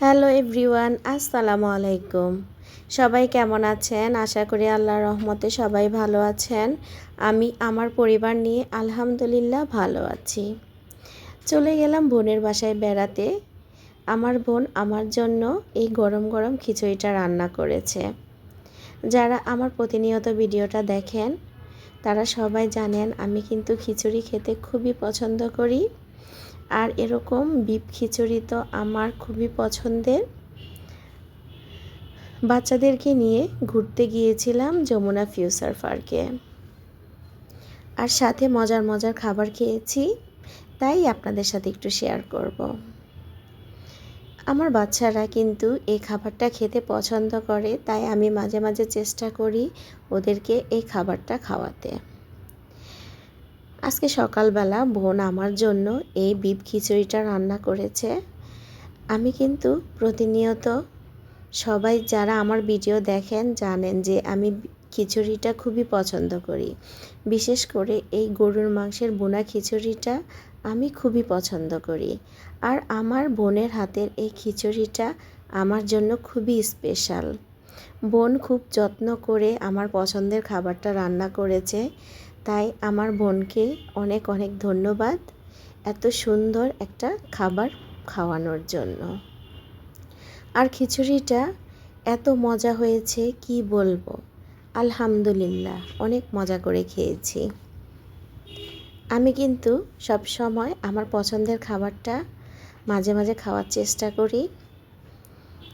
Hello everyone, আসসালামু আলাইকুম। সবাই কেমন আছেন? আশা করি আল্লাহর রহমতে সবাই ভালো আছেন। আমি, আমার পরিবার নিয়ে আলহামদুলিল্লাহ ভালো আছি। চলে গেলাম বোনের বাসায় বেড়াতে। আমার বোন আমার জন্য এই গরম গরম খিচুড়িটা রান্না করেছে। যারা আমার প্রতিনিয়ত ভিডিওটা দেখেন, তারা সবাই জানেন আমি কিন্তু খিচুড়ি খেতে খুবই পছন্দ করি। আর এরকম বিপ খিচুড়ি তো আমার খুবই পছন্দের। বাচ্চাদেরকে নিয়ে ঘুরতে গিয়েছিলাম যমুনা ফিউচার পার্কে। আর সাথে মজার মজার খাবার খেয়েছি, তাই আপনাদের সাথে একটু শেয়ার করব। আমার বাচ্চারা কিন্তু এই খাবারটা খেতে পছন্দ করে, তাই আমি মাঝে মাঝে চেষ্টা করি ওদেরকে এই খাবারটা খাওয়াতে। আজকে সকালবেলা বোন আমার জন্য এই বিপ খিচুড়িটা রান্না করেছে। আমি কিন্তু প্রতিনিয়ত সবাই যারা আমার ভিডিও দেখেন জানেন যে আমি খিচুড়িটা খুবই পছন্দ করি। বিশেষ করে এই গরুর মাংসের বোনা খিচুড়িটা আমি খুবই পছন্দ করি। আর আমার বোনের হাতের এই খিচুড়িটা আমার জন্য খুবই স্পেশাল। বোন খুব যত্ন করে আমার পছন্দের খাবারটা রান্না করেছে। তাই আমার বোনকে অনেক অনেক ধন্যবাদ এত সুন্দর একটা খাবার খাওয়ানোর জন্য। আর খিচুড়িটা এত মজা হয়েছে, কি বলব? আলহামদুলিল্লাহ, অনেক মজা করে খেয়েছি। আমি কিন্তু সব সময় আমার পছন্দের খাবারটা মাঝে মাঝে খাওয়ার চেষ্টা করি।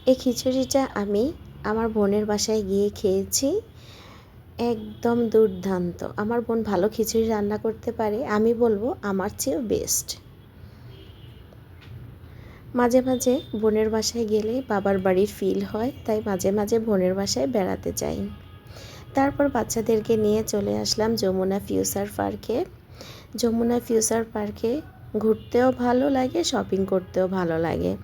এই খিচুড়িটা আমি আমার বোনের বাসায় গিয়ে খেয়েছি। একদম দুর্দান্ত। আমার বোন ভালো খিচুড়ি রান্না করতে পারে, আমি বলব আমার চেয়েও বেস্ট মাঝে মাঝে বোনের বাসায় গেলে বাবার বাড়ির ফিল হয়, তাই মাঝে মাঝে বোনের বাসায় বেড়াতে যাই। তারপর বাচ্চাদেরকে নিয়ে চলে আসলাম যমুনা ফিউচার পার্কে যমুনা ফিউচার পার্কে ঘুরতেও ভালো লাগে শপিং করতেও ভালো লাগে।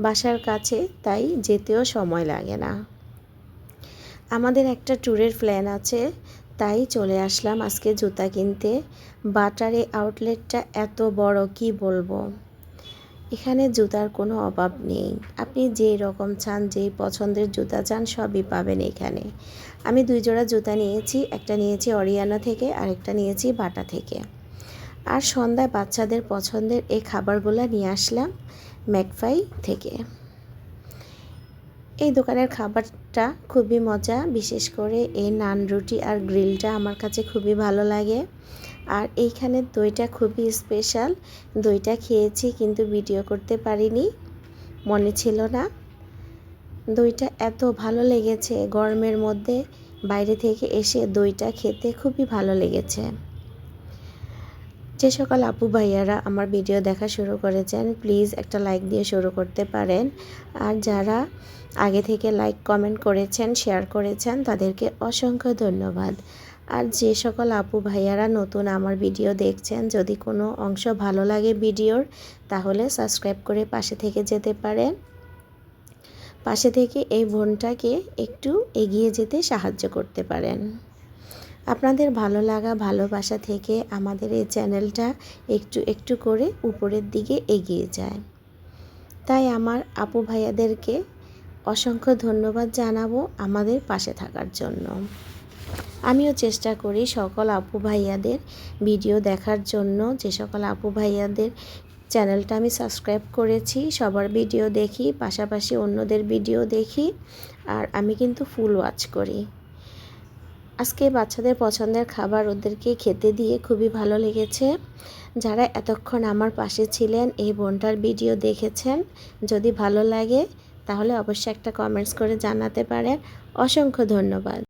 বাসার কাছে, তাই যেতেও সময় লাগে না। আমাদের একটা ট্যুরের প্ল্যান আছে, তাই চলে আসলাম আজকে জুতা কিনতে। বাটারে আউটলেটটা এত বড়, কি বলব? এখানে জুতার কোনো অভাব নেই। আপনি যেই রকম চান, যেই পছন্দের জুতা চান, সবই পাবেন এখানে। আমি দুই জোড়া জুতা নিয়েছি, একটা নিয়েছি অরিয়ানা থেকে আর একটা নিয়েছি বাটা থেকে। আর সন্ধ্যায় বাচ্চাদের পছন্দের এই খাবারগুলো নিয়ে আসলাম ম্যাকফাই থেকে। এই দোকানের খাবারটা খুবই মজা, বিশেষ করে এই নান রুটি আর গ্রিলটা আমার কাছে খুবই ভালো লাগে। আর এইখানে দইটা খুবই স্পেশাল, দইটা খেয়েছি কিন্তু ভিডিও করতে পারিনি, মনে ছিল না। দইটা এত ভালো লেগেছে গরমের মধ্যে, বাইরে থেকে এসে দইটা খেতে খুবই ভালো লেগেছে। যে সকল আপু ভাইয়ারা আমার ভিডিও দেখা শুরু করেছেন প্লিজ একটা লাইক দিয়ে শুরু করতে পারেন। আর যারা আগে থেকে লাইক কমেন্ট করেছেন শেয়ার করেছেন, তাদেরকে অসংখ্য ধন্যবাদ। আর যে সকল আপু ভাইয়ারা নতুন আমার ভিডিও দেখছেন, যদি কোনো অংশ ভালো লাগে ভিডিওর, তাহলে সাবস্ক্রাইব করে পাশে থেকে যেতে পারেন। পাশে থেকে এই বোনটাকে একটু এগিয়ে যেতে সাহায্য করতে পারেন। আপনাদের ভালো লাগা, ভালোবাসা থেকে আমাদের এই চ্যানেলটা একটু একটু করে উপরের দিকে এগিয়ে যায়। তাই আমার আপু ভাইয়াদেরকে অসংখ্য ধন্যবাদ জানাব আমাদের পাশে থাকার জন্য। আমিও চেষ্টা করি সকল আপু ভাইয়াদের ভিডিও দেখার জন্য। যে সকল আপু ভাইয়াদের চ্যানেলটা আমি সাবস্ক্রাইব করেছি, সবার ভিডিও দেখি, পাশাপাশি অন্যদের ভিডিও দেখি, আর আমি কিন্তু ফুল ওয়াচ করি। আজকে বাচ্চাদের পছন্দের খাবার ওদেরকে খেতে দিয়ে খুবই ভালো লেগেছে। যারা এতক্ষণ আমার পাশে ছিলেন, এই বোনটার ভিডিও দেখেছেন, যদি ভালো লাগে, তাহলে অবশ্যই একটা কমেন্টস করে জানাতে পারেন। অসংখ্য ধন্যবাদ।